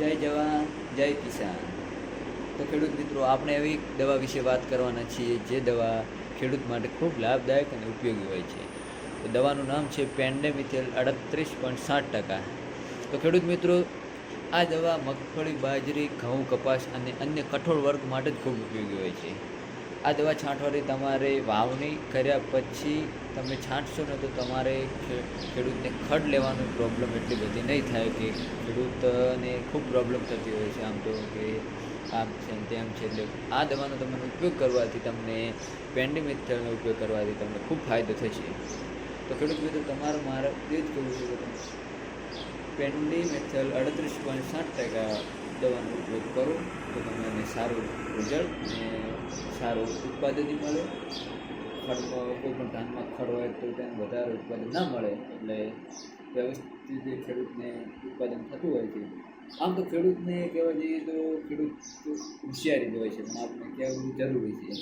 જય જવાન, જય કિસાન. તો ખેડૂત મિત્રો, આપણે એવી દવા વિશે વાત કરવાના છીએ, જે દવા ખેડૂત માટે ખૂબ લાભદાયક અને ઉપયોગી હોય છે. તો દવાનું નામ છે પેન્ડેમિથેલ અડત્રીસ પોઈન્ટ સાત ટકા. તો ખેડૂત મિત્રો, આ દવા મગફળી, બાજરી, ઘઉં, કપાસ અને અન્ય કઠોળ વર્ગ માટે જ ખૂબ ઉપયોગી હોય છે. આ દવા છાંટવાથી તમારે વાવણી કર્યા પછી તમે છાંટશો ને તો તમારે ખેડૂતને ખડ લેવાનું પ્રોબ્લેમ એટલી બધી નહીં થાય કે ખેડૂતને ખૂબ પ્રોબ્લેમ થતી હોય છે. આમ તો કે આમ છે તેમ છે એટલે આ દવાનો તમને ઉપયોગ કરવાથી તમને પેન્ડીમિથલનો ઉપયોગ કરવાથી તમને ખૂબ ફાયદો થશે. તો ખેડૂત મિત્રો, તમારું મારે એ જ કહેવું છે કે તમે પેન્ડીમેથલ અડત્રીસ પોઈન્ટ સાત ટકા દવાનો ઉપયોગ કરો તો તમને સારું રિઝલ્ટ અને સારું ઉત્પાદન મળે. ખડમાં કોઈ પણ ધાનમાં ખડ હોય તો તેને વધારે ઉત્પાદન ના મળે એટલે વ્યવસ્થિત ખેડૂતને ઉત્પાદન થતું હોય છે. આમ તો ખેડૂતને કહેવા જઈએ તો ખેડૂત હોશિયારી હોય છે, પણ આપણે કહેવું જરૂરી છે.